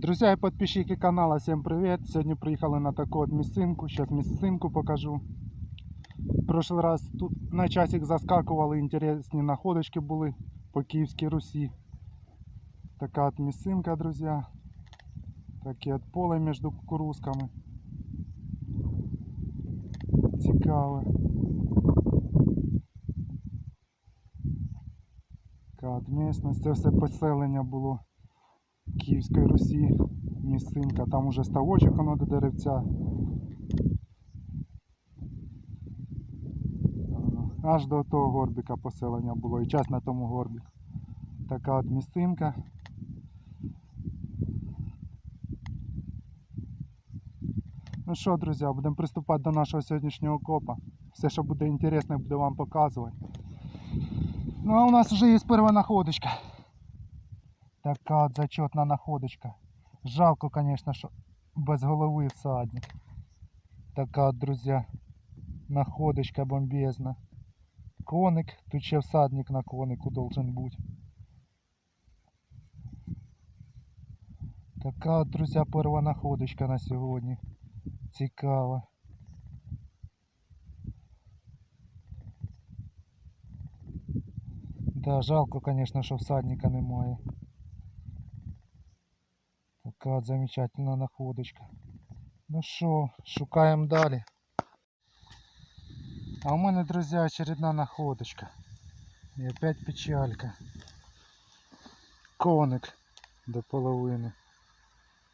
Друзья и подписчики канала, всем привет! Сегодня приехали на такую вот місцинку, сейчас місцинку покажу. В прошлый раз тут на часик заскакували, інтересні находочки були по Київській Русі. Така от місцинка, друзья. Таке от поле між кукурузками. Цікаве. Така от місцевість. Це все поселення було Київської Русі. Місцинка. Там уже ставочок воно до деревця. Аж до того горбика поселення було і час на тому горбі. Така от місцинка. Ну що, друзі, будемо приступати до нашого сьогоднішнього копа. Все, що буде інтересне, буду вам показувати. Ну а у нас вже є перша находочка. Така от зачетна находочка. Жалко, конечно, що без голови всадник. Така от, друзі, находочка бомбезна. Коник, тут ще всадник на конику должен бути. Така от, друзі, перша находочка на сьогодні. Цікава. Да, жалко, конечно, що всадника немає. Така от замечательна находочка. Ну що, шукаємо далі. А у мене, друзі, очередна находочка. І опять печалька. Коник до половини.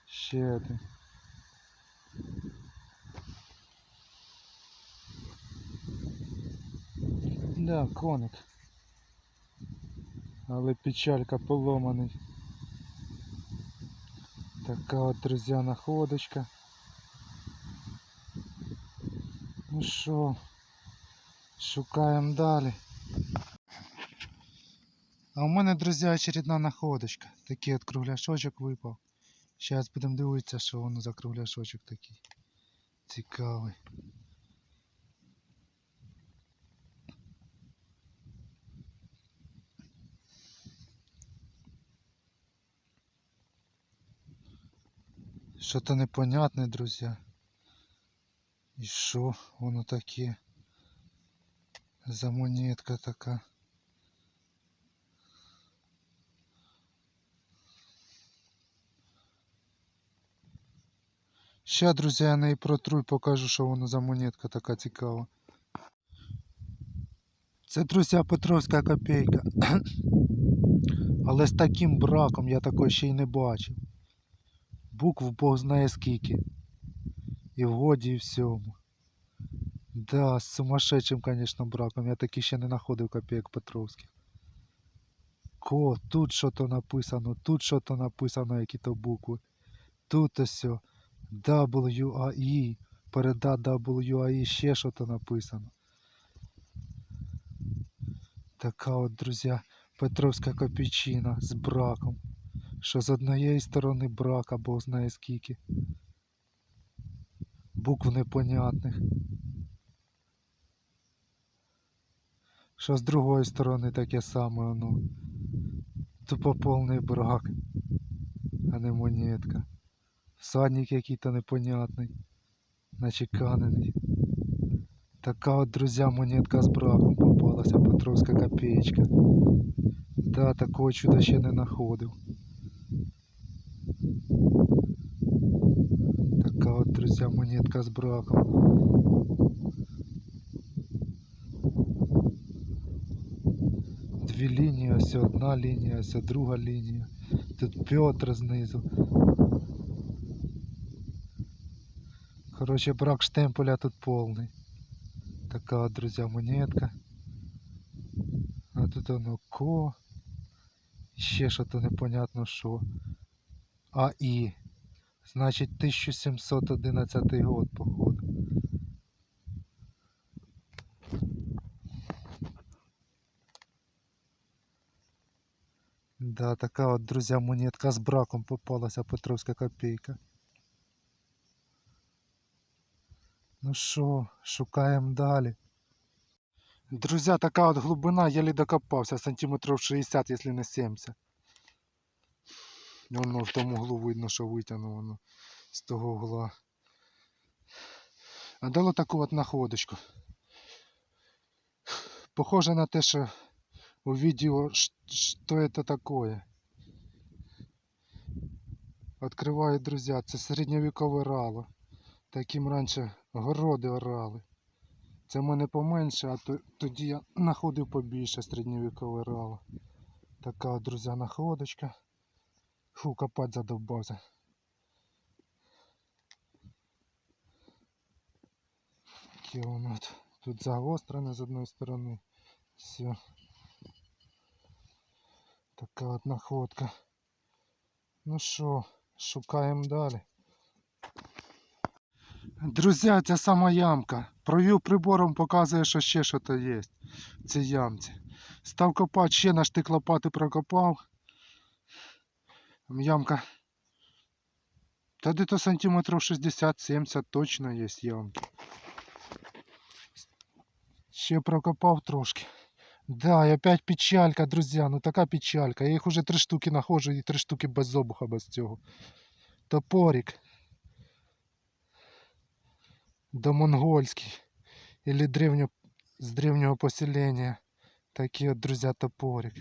Ще один. Да, коник. Але печалька поломаний. Така от, друзі, находочка. Ну що, шукаємо далі. А у мене, друзі, очередна находочка. Такий от кругляшочок випав. Зараз будемо дивитися, що воно за кругляшочок такий. Цікавий. Що-то непонятне, друзі. І що воно таке? За монетка така. Ща, друзі, я неї протру і покажу, що воно за монетка така цікава. Це, друзі, Петровська копійка. Але з таким браком я такого ще й не бачив. Букв Бог знає скільки. І в годі, і всьому. Да, з сумасшедшим, конечно, браком. Я таки ще не знаходив копійок Петровських. Ко, тут що-то написано, тут що-то написано, які то букви. Тут ось о, WAI, переда WAI, ще що-то написано. Така от, друзі, Петровська копійчина з браком. Що з однієї сторони брак, а Бог знає скільки. Букв непонятних. Що з другої сторони таке саме воно. Тупо повний брак, а не монетка. Всадник який-то непонятний, начеканений. Така от, друзі, монетка з браком попалася, Петровська копеечка. Да, такого чуда ще не знаходив. Така монетка з браком. Дві лінії, ось одна лінія, ось друга лінія. Тут Петр знизу. Короче, брак штемпеля тут повний. Така друзі, монетка. А тут воно ко. Ще що-то непонятно що. АІ. Значить 1711 год, походу. Да, така от, друзі, монетка з браком попалася Петровська копійка. Ну що, шукаємо далі. Друзі, така от глибина, еле докопався, сантиметрів 60, якщо не 70. Воно в тому углу видно, що витягнуло з того угла. А дало таку от находочку. Похоже на те, що у відео що це таке. Откриваю, друзі, це середньовікове рало. Таким раніше городи орали. Це в мене поменше, а тоді я знаходив побільше середньовікове рало. Така, друзі, находочка. Фу, копать задовбався. Таке. Тут загострене з одної сторони. Все. Така от находка. Ну що, шукаємо далі. Друзі, ця сама ямка. Провів прибором, показує, що ще щось є в цій ямці. Став копати, ще на штик лопати прокопав. Ямка. Та де-то сантиметрів 60-70 точно є ямки. Ще прокопав трошки. Да, і опять печалька, друзі. Ну така печалька. Я їх уже три штуки знаходжу і три штуки без обуха, без цього. Топорик. Домонгольський. Или древньо... з древнього поселення. Такий от, друзі, топорик.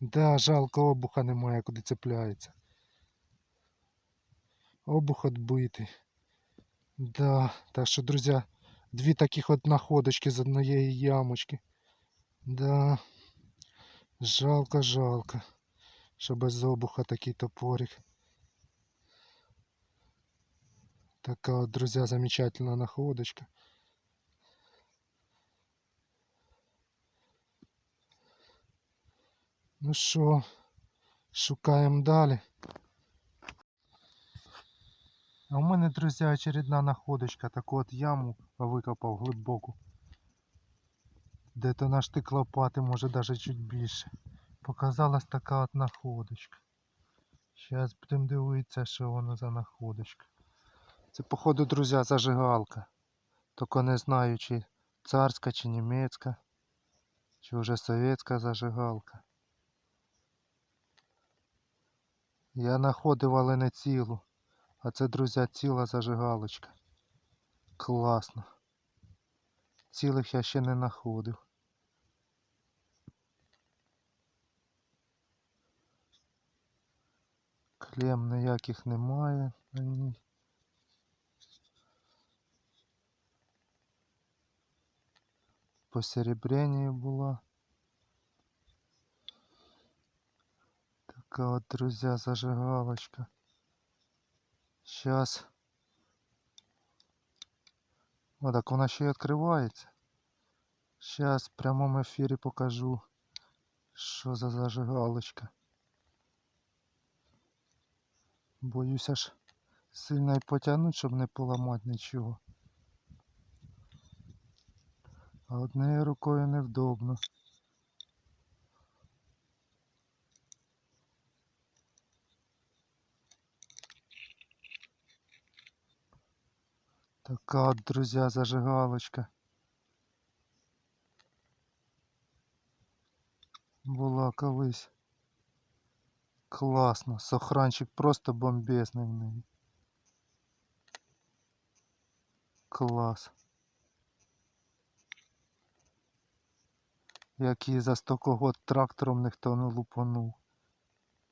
Да, жалко обуха немає, куди цепляється. Обух отбитий. Да, так що, друзі, дві таких от находочки з однієї ямочки. Да. Жалко, жалко. Що без обуха такий топорик. Така от, друзі, замечательна находочка. Ну що, шукаємо далі. А у мене, друзі, очередна находочка. Таку от яму викопав глибоку. Де то наш лопати, може навіть чуть більше. Показалась така от находочка. Зараз будемо дивитися, що воно за находочка. Це, походу, друзі, зажигалка. Тільки не знаю, чи царська, чи німецька, чи вже совєтська зажигалка. Я знаходив, але не цілу. А це, друзі, ціла зажигалочка. Класно. Цілих я ще не знаходив. Клем ніяких немає на ній. Посеребряння була. Така от, друзі, зажигалочка. Сейчас. О, так вона ще й відкривається. Сейчас в прямому ефірі покажу, що за зажигалочка. Боюся ж сильно і потягнути, щоб не поламати нічого. А однією рукою невдобно. Така друзі, зажигалочка. Була колись. Класно. Сохранчик просто бомбезний в неї. Клас. Як її за 100 год трактором ніхто не лупанув.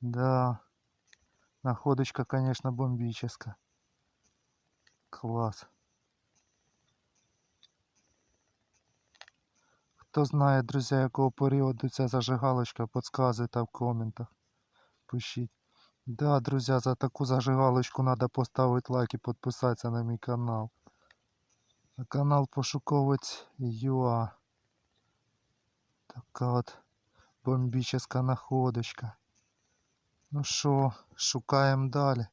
Да. Находочка, конечно, бомбическая. Клас. Хто знає, друзі, якого періоду ця зажигалочка, підказуйте в коментах. Пишіть. Да, друзі, за таку зажигалочку треба поставити лайк і підписатися на мій канал. На канал Пошуковець ЮА. Така от бомбічна находочка. Ну що, шукаємо далі.